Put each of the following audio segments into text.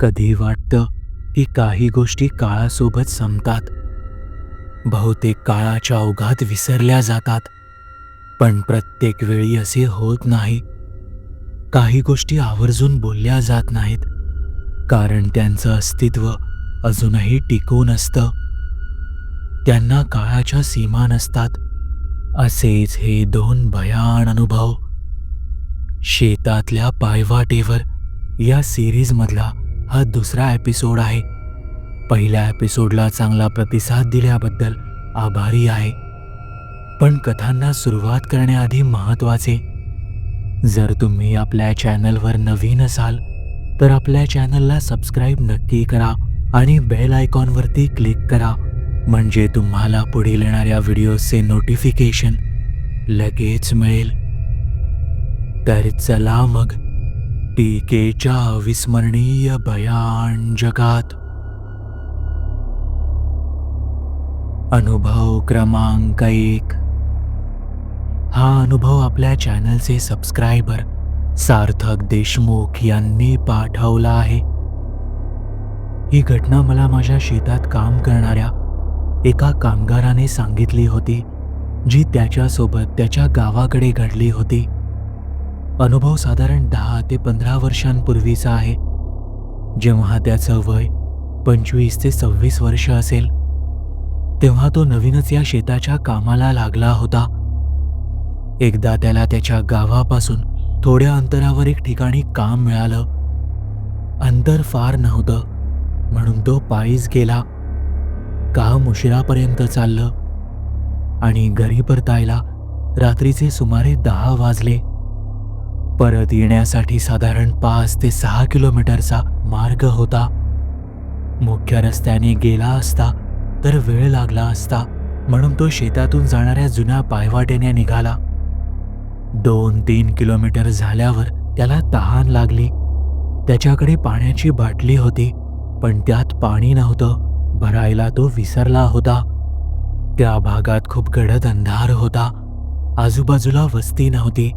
कधी वाटतं की काही गोष्टी काळासोबत संपतात? बहुतेक काळाच्या ओघात विसरल्या जातात पण प्रत्येक वेळी असे होत नाही. काही गोष्टी आवर्जून बोलल्या जात नाहीत कारण त्यांचं अस्तित्व अजूनही टिकून असतं. त्यांना काळाच्या सीमा नसतात असेच हे दोन भयान अनुभव. शेतातल्या पायवाटेवर या सिरीजमधला हा दुसरा एपिसोड आहे. पहिल्या एपिसोडला चांगला प्रतिसाद दिल्याबद्दल आभारी आहे. पण कथांना सुरुवात करण्याआधी महत्त्वाचे. जर तुम्ही आपल्या चॅनलवर नवीन असाल तर आपल्या चॅनलला सबस्क्राईब नक्की करा आणि बेल आयकॉनवरती क्लिक करा. म्हणजे तुम्हाला पुढील येणाऱ्या व्हिडिओचे नोटिफिकेशन लगेच मिळेल. तर चला मग टीकेच्या अविस्मरणीय भयान जगात. अनुभव क्रमांक एक. हा अनुभव आपल्या चॅनलचे सबस्क्रायबर सार्थक देशमुख यांनी पाठवला आहे. ही घटना मला माझ्या शेतात काम करणाऱ्या एका कामगाराने सांगितली होती जी त्याच्यासोबत त्याच्या गावाकडे घडली होती. अनुभव साधारण दहा ते पंधरा वर्षांपूर्वीचा आहे. जेव्हा त्याचं वय पंचवीस ते सव्वीस वर्ष असेल तेव्हा तो नवीनच या शेताच्या कामाला लागला होता. एकदा त्याला त्याच्या गावापासून थोड्या अंतरावर एक ठिकाणी काम मिळालं. अंतर फार नव्हतं म्हणून तो पायीच गेला. काम उशिरापर्यंत चाललं आणि घरी परतायला रात्रीचे सुमारे दहा वाजले. परत येण्यासाठी साधारण पाच ते सहा किलोमीटरचा मार्ग होता. मुख्य रस्त्याने गेला असता तर वेळ लागला असता म्हणून तो शेतातून जाणाऱ्या जुन्या पायवाटेने निघाला. दोन तीन किलोमीटर झाल्यावर त्याला तहान लागली. त्याच्याकडे पाण्याची बाटली होती पण त्यात पाणी नव्हतं. भरायला तो विसरला होता. त्या भागात खूप गडद अंधार होता. आजूबाजूला वस्ती नव्हती.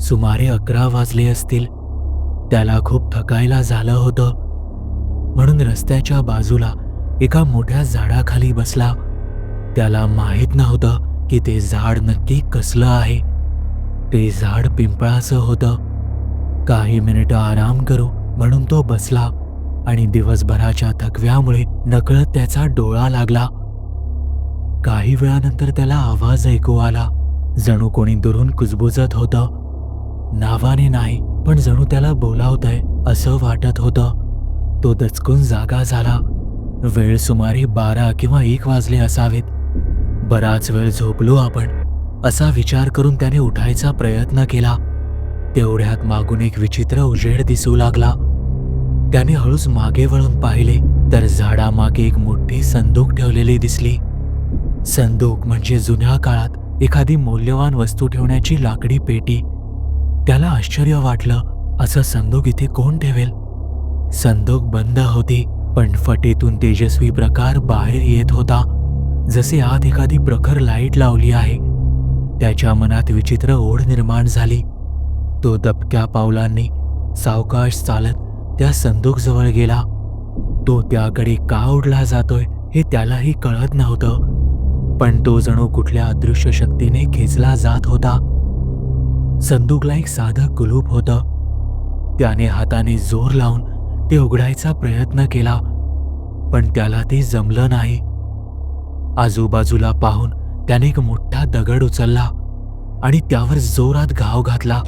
सुमारे अकरा वाजले असतील. त्याला खूप थकायला झालं होतं. म्हणून रस्त्याच्या बाजूला एका मोठ्या झाडाखाली बसला. त्याला माहीत नव्हतं की ते झाड नक्की कसलं आहे. ते झाड पिंपळाचं होतं. काही मिनिटं आराम करू म्हणून तो बसला आणि दिवसभराच्या थकव्यामुळे नकळत त्याचा डोळा लागला. काही वेळानंतर त्याला आवाज ऐकू आला. जणू कोणी दुरून कुजबुजत होतं. नावाने नाही पण जणू त्याला बोलावतंय असं वाटत होतं. तो दचकून जागा झाला. वेळ सुमारे बारा किंवा एक वाजले असावेत. बराच वेळ झोपलो आपण. असा विचार करून त्याने उठायचा प्रयत्न केला. तेवढ्यात मागून एक विचित्र उजेड दिसू लागला. त्याने हळूच मागे वळून पाहिले तर झाडामागे एक मोठी संदूक ठेवलेली दिसली. संदूक म्हणजे जुन्या काळात एखादी मौल्यवान वस्तू ठेवण्याची लाकडी पेटी. त्याला आश्चर्य वाटलं असं संदूक इथे कोण ठेवेल? संदूक बंद होती पण फटीतून तेजस्वी प्रकार बाहेर येत होता. जसे आत एखादी प्रखर लाइट लावली आहे त्याच्या मनात विचित्र ओढ निर्माण झाली. तो दबक्या पावलांनी सावकाश चालत त्या संदूक जवळ गेला. तो त्याकडे का उडला जातोय हे त्यालाही कळत नव्हतं. पण तो जणू कुठल्या अदृश्य शक्तीने खेचला जात होता. संदूकला एक साधं कुलूप होतं. त्याने हाताने जोर लावून ते उघडायचा प्रयत्न केला पण त्याला ते जमलं नाही. आजूबाजूला पाहून त्याने एक मोठा दगड उचलला आणि त्यावर जोरात घाव घातला.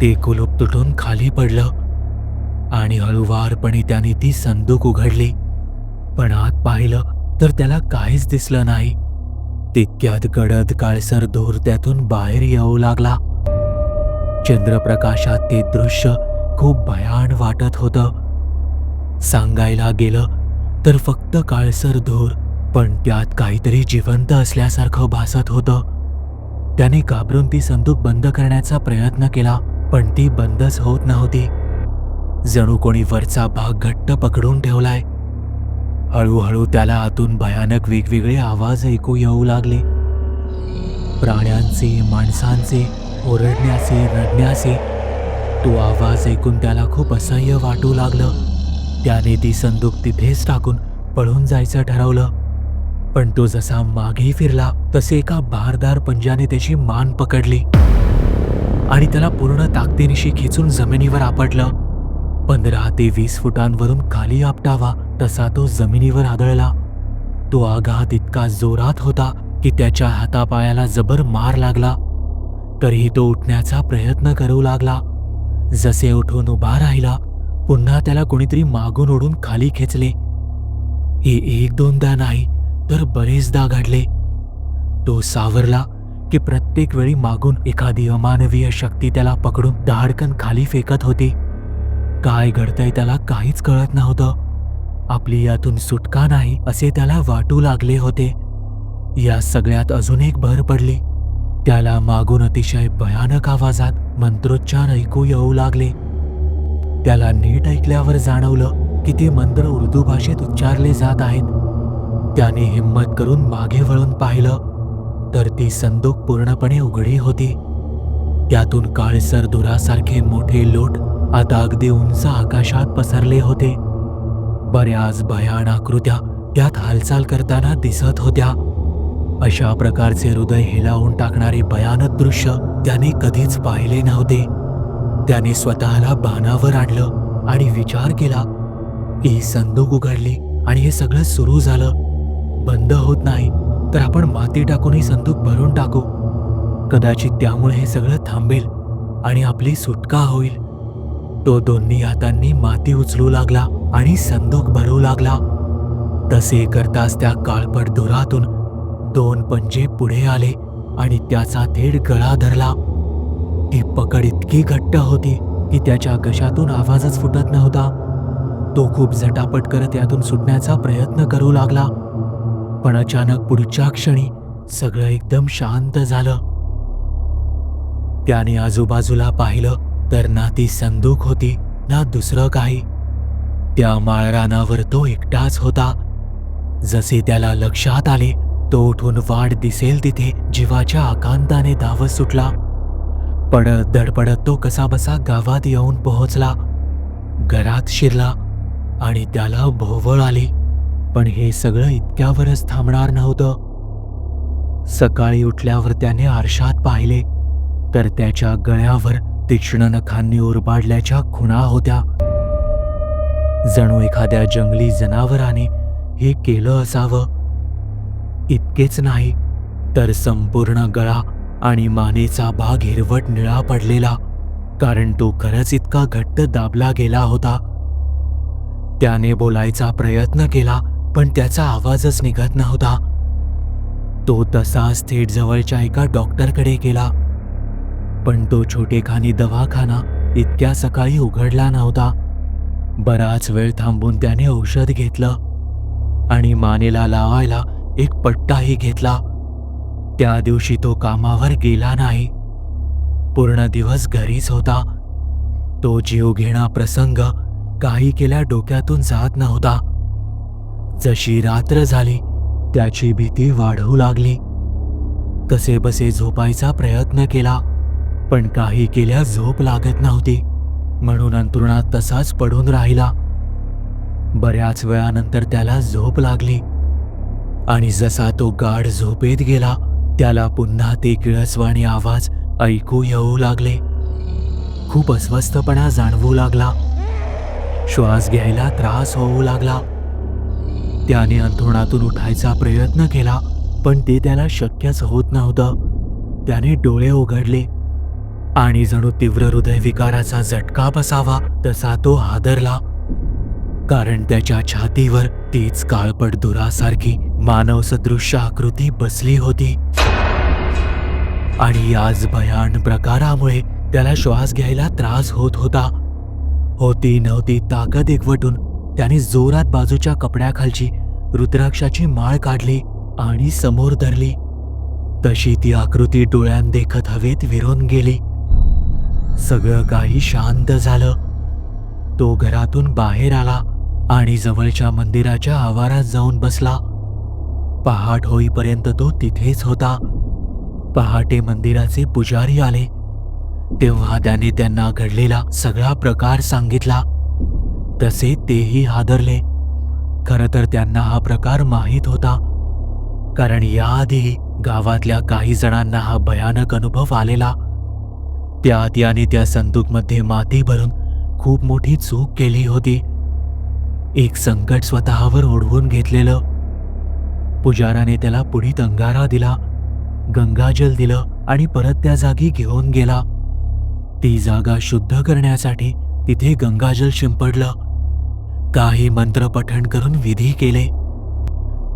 ते कुलूप तुटून खाली पडलं आणि हळूवारपणे त्याने ती संदूक उघडली. पण आत पाहिलं तर त्याला काहीच दिसलं नाही. तितक्यात गडद काळसर धूर त्यातून बाहेर येऊ लागला. चंद्रप्रकाशात ते दृश्य खूप भयान वाटत होतं. सांगायला गेलं तर फक्त काळसर धूर पण त्यात काहीतरी जिवंत असल्यासारखं भासत होतं. त्याने घाबरून ती संदूक बंद करण्याचा प्रयत्न केला पण ती बंदच होत नव्हती. जणू कोणी वरचा भाग घट्ट पकडून ठेवलाय. हळूहळू त्याला आतून भयानक वेगवेगळे आवाज ऐकू येऊ लागले. प्राण्यांचे माणसांचे ओरडण्याचे रडण्याचे. तो आवाज ऐकून त्याला खूप असह्य वाटू लागलं. त्याने ती संदूक तिथेच टाकून पळून जायचं ठरवलं. पण तो जसा मागे फिरला तसे एका भारदार पंजाने त्याची मान पकडली. आणि त्याला पूर्ण ताकदीनिशी खिचून जमिनीवर आपटलं. पंधरा ते वीस फुटांवरून खाली आपटावा तसा तो जमिनीवर आदळला. तो आघात इतका जोरात होता की त्याच्या हातापायाला जबर मार लागला. तरीही तो उठण्याचा प्रयत्न करू लागला. जसे उठून उभा राहिला पुन्हा त्याला कोणीतरी मागून ओढून खाली खेचले. हे एक दोनदा नाही तर बरेचदा घडले. तो सावरला की प्रत्येक वेळी मागून एखादी अमानवीय शक्ती त्याला पकडून धाडकन खाली फेकत होती. काय घडतंय त्याला काहीच कळत नव्हतं. आपली यातून सुटका नाही असे त्याला वाटू लागले होते. या सगळ्यात अजून एक भर पडली. त्याला मागून अतिशय भयानक आवाजात मंत्रोच्चार ऐकू येऊ लागले. त्याला नीट ऐकल्यावर जाणवलं की ते मंत्र उर्दू भाषेत उच्चारले जात आहेत. त्याने हिंमत करून मागे वळून पाहिलं तर ती संदूक पूर्णपणे उघडी होती. त्यातून काळसर धुरासारखे मोठे लोट आता अगदी उंच आकाशात पसरले होते. बऱ्याच भयान आकृत्या त्यात हालचाल करताना दिसत होत्या. अशा प्रकारचे हृदय हेलावून टाकणारे भयानक दृश्य त्याने कधीच पाहिले नव्हते. त्याने स्वतःला भानावर आणलं आणि विचार केला. की ही संदूक उघडली आणि हे सगळं सुरू झालं. बंद होत नाही तर आपण माती टाकून ही संदूक भरून टाकू. कदाचित त्यामुळे हे सगळं थांबेल आणि आपली सुटका होईल. तो दोन्ही हातांनी माती उचलू लागला आणि संदूक भरू लागला. तसे करताच त्या काळपट धुरातून दोन पंजे पुढे आले आणि त्याचा थेट गळा धरला. ती पकड इतकी घट्ट होती की त्याच्या घशातून आवाजच फुटत नव्हता. तो खूप झटापट करत यातून सुटण्याचा प्रयत्न करू लागला. पण अचानक पुढच्या क्षणी सगळं एकदम शांत झालं. त्याने आजूबाजूला पाहिलं तर ना ती संदूक होती ना दुसरं काही. त्या माळरानावर तो एकटाच होता. जसे त्याला लक्षात आले तो उठून वाट दिसेल तिथे जीवाच्या आकांताने धावत सुटला. पडत धडपडत तो कसाबसा गावात येऊन पोहोचला. घरात शिरला आणि त्याला भोवळ आली. पण हे सगळं इतक्यावरच थांबणार नव्हतं. सकाळी उठल्यावर त्याने आरशात पाहिले तर त्याच्या गळ्यावर तीक्ष्ण नखांनी उरबाडल्याच्या खुणा होत्या. जणू एखाद्या जंगली जनावराने हे केलं असावं. इतकेच नाही तर संपूर्ण गळा आणि मानेचा भाग हिरवट निळा पडलेला कारण तो खरंच इतका घट्ट दाबला गेला होता. त्याने बोलायचा प्रयत्न केला पण त्याचा आवाजच निघत नव्हता. तो तसाच थेट जवळच्या एका डॉक्टरकडे गेला. पण तो छोटेखानी दवाखाना इतक्या सकाळी उघडला नव्हता. बराच वेळ थांबून त्याने औषध घेतलं आणि मानेला लावायला एक पट्टाही घेतला. त्या दिवशी तो कामावर गेला नाही. पूर्ण दिवस घरीच होता. तो जीव घेणा प्रसंग काही केल्या डोक्यातून जात नव्हता. जशी रात्र झाली त्याची भीती वाढू लागली. कसे बसे झोपायचा प्रयत्न केला पण काही केल्या झोप लागत नव्हती. म्हणून अंतरुणात तसाच पडून राहिला. बऱ्याच वेळानंतर त्याला झोप लागली. आणि जसा तो गाढ झोपेत गेला त्याला पुन्हा ते किळसवाणी आवाज ऐकू येऊ लागले. खूप अस्वस्थपणा जाणवू लागला. श्वास घ्यायला त्रास होऊ लागला. त्याने अंथरुणातून उठायचा प्रयत्न केला पण ते त्याला शक्यच होत नव्हतं. त्याने डोळे उघडले. आणि जणू तीव्र हृदयविकाराचा झटका बसावा तसा तो हादरला. कारण त्याच्या छातीवर तीच काळपट दुरासारखी मानवसदृश्य आकृती बसली होती. आणि याच भयान प्रकारामुळे त्याला श्वास घ्यायला त्रास होत होता. होती नव्हती ताकद एकवटून त्याने जोरात बाजूच्या कपड्याखालची रुद्राक्षाची माळ काढली आणि समोर धरली. तशी ती आकृती डोळ्यात देखत हवेत विरून गेली. सगळं काही शांत झालं. तो घरातून बाहेर आला. आणि जवळच्या मंदिराच्या आवारात जाऊन बसला. पहाट होईपर्यंत तो तिथेच होता. पहाटे मंदिराचे पुजारी आले. तेव्हा त्याने त्यांना घडलेला सगळा प्रकार सांगितला. तसे तेही हादरले. खरं तर त्यांना हा प्रकार माहीत होता. कारण याआधी गावातल्या काही जणांना हा भयानक अनुभव आलेला. त्यात याने त्या संदूकमध्ये माती भरून खूप मोठी चूक केली होती. एक संकट स्वतःवर ओढवून घेतलेलं. पुजाराने त्याला पुढीत अंगारा दिला गंगाजल दिलं आणि परत त्या जागी घेऊन गेला. ती जागा शुद्ध करण्यासाठी तिथे गंगाजल शिंपडलं. काही मंत्र पठण करून विधी केले.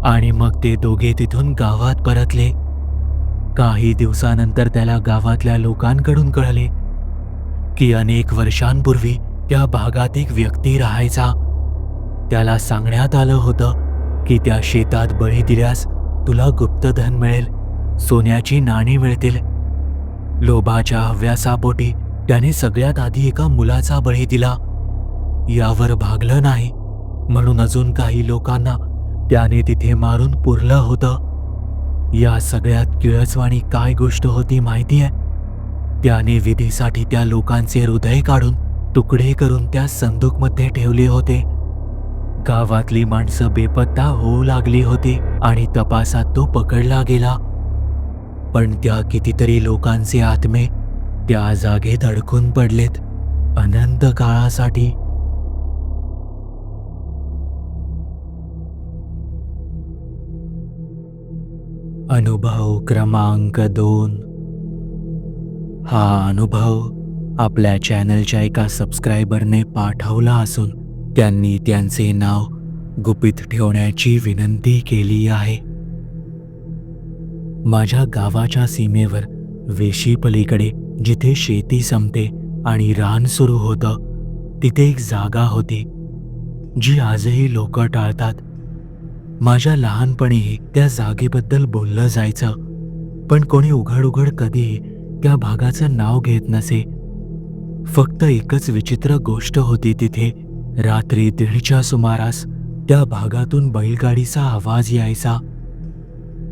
आणि मग ते दोघे तिथून गावात परतले. काही दिवसानंतर त्याला गावातल्या लोकांकडून कळले की अनेक वर्षांपूर्वी त्या भागात एक व्यक्ती राहायचा. त्याला सांगण्यात आलं होतं की त्या शेतात बळी दिल्यास तुला गुप्तधन मिळेल सोन्याची नाणी मिळतील. लोभाच्या हव्यासापोटी त्याने सगळ्यात आधी एका मुलाचा बळी दिला. यावर भागलं नाही म्हणून अजून काही लोकांना त्याने तिथे मारून पुरलं होतं. या सगळ्यात किळसवाणी काय गोष्ट होती माहितीये त्याने विधीसाठी त्या लोकांचे हृदय काढून तुकडे करून त्या संदूकमध्ये ठेवले होते. गावातली माणसं बेपत्ता होऊ लागली होती आणि तपासात तो पकडला गेला. पण त्या कितीतरी लोकांचे आत्मे त्या जागेत अडकून पडलेत अनंत काळासाठी. अनुभव क्रमांक दोन. हा अनुभव आपल्या चॅनलच्या एका सबस्क्रायबरने पाठवला असून त्यांनी त्यांचे नाव गुपित ठेवण्याची विनंती केली आहे. माझ्या गावाच्या सीमेवर वेशी पलीकडे जिथे शेती संपते आणि रान सुरू होतं तिथे एक जागा होती जी आजही लोक टाळतात. माझ्या लहानपणीही त्या जागेबद्दल बोललं जायचं पण कोणी उघड उघड कधीही त्या भागाचं नाव घेत नसे. फक्त एकच विचित्र गोष्ट होती तिथे रात्री दीडच्या सुमारास त्या भागातून बैलगाडीचा आवाज यायचा.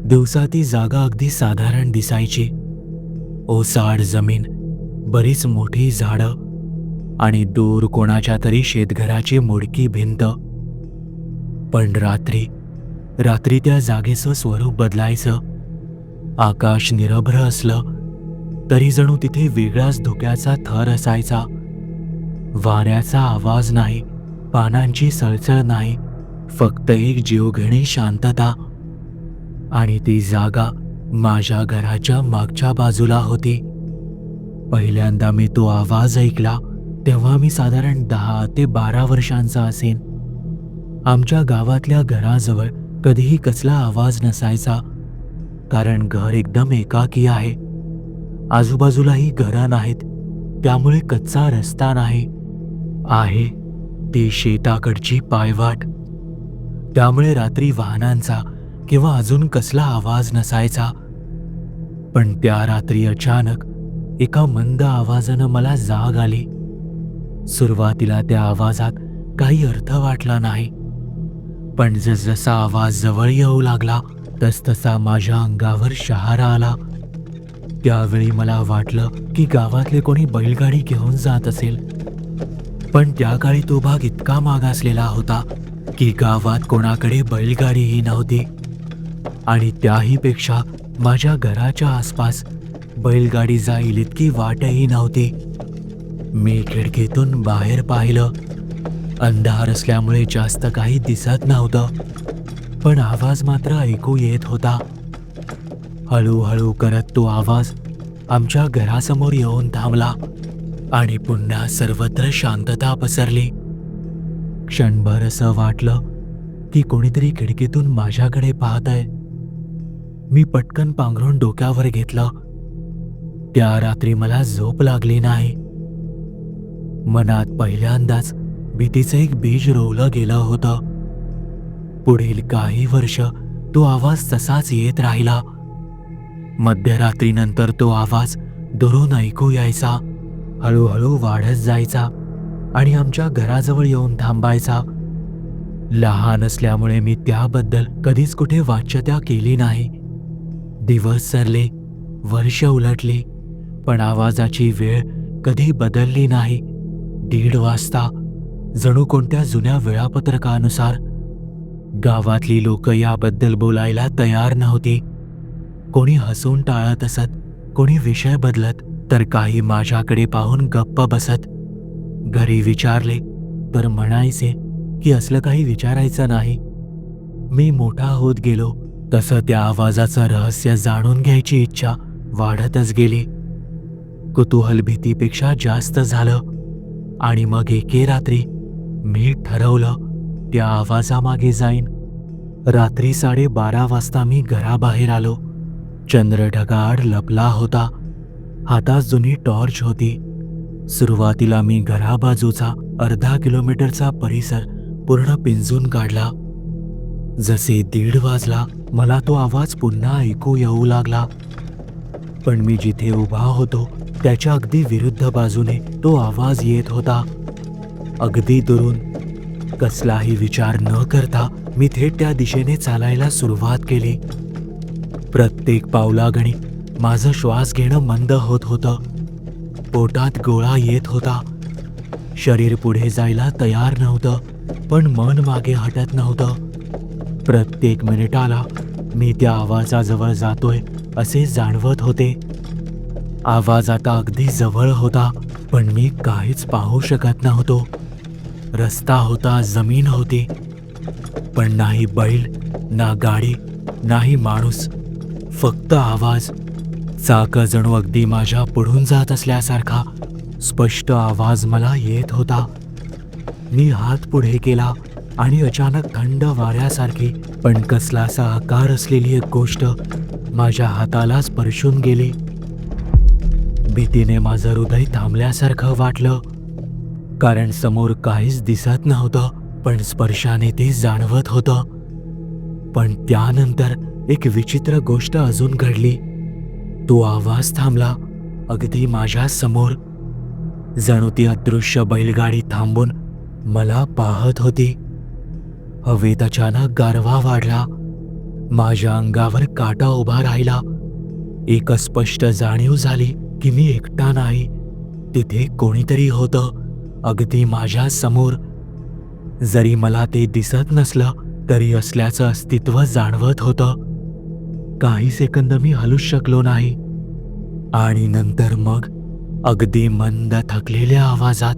दिवसा ती जागा अगदी साधारण दिसायची. ओसाड जमीन बरीच मोठी झाडं आणि दूर कोणाच्या तरी शेतघराची मोडकी भिंत. पण रात्री रात्री त्या जागेचं स्वरूप बदलायचं. आकाश निरभ्र असलं तरी जणू तिथे वेगळाच धुक्याचा थर असायचा. वाऱ्याचा आवाज नाही पानांची सळसळ नाही फक्त एक जीवघेणी शांतता. आणि ती जागा माझ्या घराच्या मागच्या बाजूला होती. पहिल्यांदा मी तो आवाज ऐकला तेव्हा मी साधारण दहा ते बारा वर्षांचा असेन. आमच्या गावातल्या घराजवळ कधीही कसला आवाज नसायचा कारण घर एकदम एकाकी आहे. आजूबाजूलाही घरं नाहीत त्यामुळे कच्चा रस्ता नाही. आहे ती शेताकडची पायवाट. त्यामुळे रात्री वाहनांचा किंवा अजून कसला आवाज नसायचा. पण त्या रात्री अचानक एका मंद आवाजानं मला जाग आली. सुरुवातीला त्या आवाजात काही अर्थ वाटला नाही. पण जसजसा आवाज जवळ येऊ लागला तसतसा माझ्या अंगावर शहारा आला. त्यावेळी मला वाटलं की गावातले कोणी बैलगाडी घेऊन जात असेल. पण त्या काळी तो भाग इतका मागासलेला होता की गावात कोणाकडे बैलगाडीही नव्हती. आणि त्याहीपेक्षा माझ्या घराच्या आसपास बैलगाडी जाईल इतकी वाटही नव्हती. मी खिडकीतून बाहेर पाहिलं. अंधार असल्यामुळे जास्त काही दिसत नव्हतं. पण आवाज मात्र ऐकू येत होता. हळूहळू करत तो आवाज आमच्या घरासमोर येऊन थांबला. आणि पुन्हा सर्वत्र शांतता पसरली. क्षणभर असं वाटलं की कोणीतरी खिडकीतून माझ्याकडे पाहत आहे मी पटकन पांघरून डोक्यावर घेतलं. त्या रात्री मला झोप लागली नाही. मनात पहिल्यांदाच भीतीचं एक बीज रोवलं गेलं होतं. पुढील काही वर्ष तो आवाज तसाच येत राहिला. मध्यरात्रीनंतर तो आवाज दुरून ऐकू यायचा. हळूहळू वाढत जायचा आणि आमच्या घराजवळ येऊन थांबायचा. लहान असल्यामुळे मी त्याबद्दल कधीच कुठे वाच्यता केली नाही. दिवस सरले वर्ष उलटली पण आवाजाची वेळ कधी बदलली नाही. दीड वाजता जणू कोणत्या जुन्या वेळापत्रकानुसार. गावातली लोक याबद्दल बोलायला तयार नव्हती. कोणी हसून टाळत असत कोणी विषय बदलत. तर काही माझ्याकडे पाहून गप्प बसत. घरी विचारले तर म्हणायचे की असलं काही विचारायचं नाही. मी मोठा होत गेलो. तसं त्या आवाजाचं रहस्य जाणून घ्यायची इच्छा वाढतच गेली. कुतूहल भीतीपेक्षा जास्त झालं आणि मग एके रात्री मी ठरवलं त्या आवाजामागे जाईन. रात्री साडेबारा वाजता मी घराबाहेर आलो. चंद्र ढगाळ लपला होता. हातात जुनी टॉर्च होती. सुरुवातीला मी घराबाजूचा अर्धा किलोमीटरचा परिसर पूर्ण पिंजून काढला. जसे दीड वाजला मला तो आवाज पुन्हा ऐकू येऊ लागला. पण मी जिथे उभा होतो त्याच्या अगदी विरुद्ध बाजूने तो आवाज येत होता. अगदी दुरून कसलाही विचार न करता मी थेट त्या दिशेने चालायला सुरुवात केली. प्रत्येक पावलागणी माझं श्वास घेणं मंद होत होतं. पोटात गोळा येत होता. शरीर पुढे जायला तयार नव्हतं पण मन मागे हटत नव्हतं. प्रत्येक मिनिटाला मी त्या आवाजाजवळ जातोय असे जाणवत होते. आवाज आता अगदी जवळ होता पण मी काहीच पाहू शकत नव्हतो. रस्ता होता जमीन होती. पण नाही बैल ना गाडी नाही माणूस. फक्त आवाज. चाक जणू अगदी माझ्या पुढून जात असल्यासारखा स्पष्ट आवाज मला येत होता. मी हात पुढे केला आणि अचानक थंड वाऱ्यासारखी पण कसलासा आकार असलेली एक गोष्ट माझ्या हाताला स्पर्शून गेली. भीतीने माझं हृदय थांबल्यासारखं वाटलं. कारण समोर काहीच दिसत नव्हतं पण स्पर्शाने ते जाणवत होतं. पण त्यानंतर एक विचित्र गोष्ट अजून घडली. तो आवाज थांबला. अगदी माझ्यासमोर. जणू ती अदृश्य बैलगाडी थांबून मला पाहत होती. हवेत अचानक गारवा वाढला. माझ्या अंगावर काटा उभा राहिला. एक स्पष्ट जाणीव झाली की मी एकटा नाही. तिथे कोणीतरी होतं अगदी माझ्यासमोर. जरी मला ते दिसत नसलं तरी असल्याचं अस्तित्व जाणवत होतं. काही सेकंद मी हलूच शकलो नाही. आणि नंतर मग अगदी मंद थकलेल्या आवाजात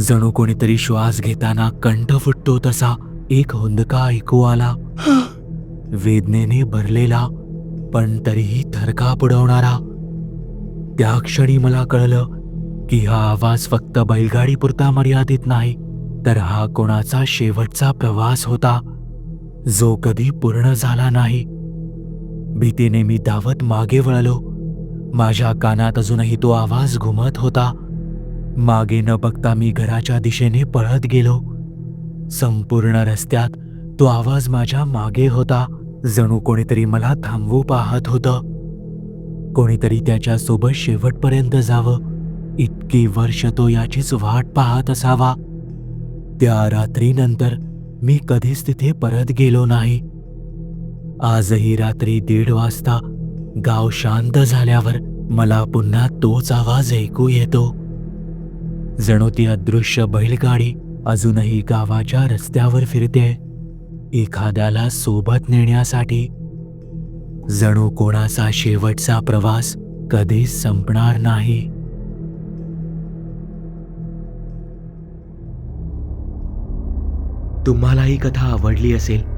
जणू कोणीतरी श्वास घेताना कंठ फुटतो तसा एक हुंदका ऐकू आला. वेदनेने भरलेला पण तरीही थरका बुडवणारा. त्या क्षणी मला कळलं की हा आवाज फक्त बैलगाडी पुरता मर्यादित नाही तर हा कोणाचा शेवटचा प्रवास होता. जो कधी पूर्ण झाला नाही. भीतीने मी धावत मागे वळलो. माझ्या कानात अजूनही तो आवाज घुमत होता. मागे न बघता मी घराच्या दिशेने पळत गेलो. संपूर्ण रस्त्यात तो आवाज माझ्या मागे होता. जणू कोणीतरी मला थांबवू पाहत होतं. कोणीतरी त्याच्यासोबत शेवटपर्यंत जावं. इतकी वर्ष तो याचीच वाट पाहत असावा. त्या रात्रीनंतर मी कधीच तिथे परत गेलो नाही. आजही रात्री दीड वाजता गाव शांत झाल्यावर मला पुन्हा तोच आवाज ऐकू येतो. जणू ती अदृश्य बैलगाडी अजूनही गावाच्या रस्त्यावर फिरते. एखाद्याला सोबत नेण्यासाठी. जणू कोणाचा शेवटचा प्रवास कधीच संपणार नाही. तुम्हाला ही कथा आवडली असेल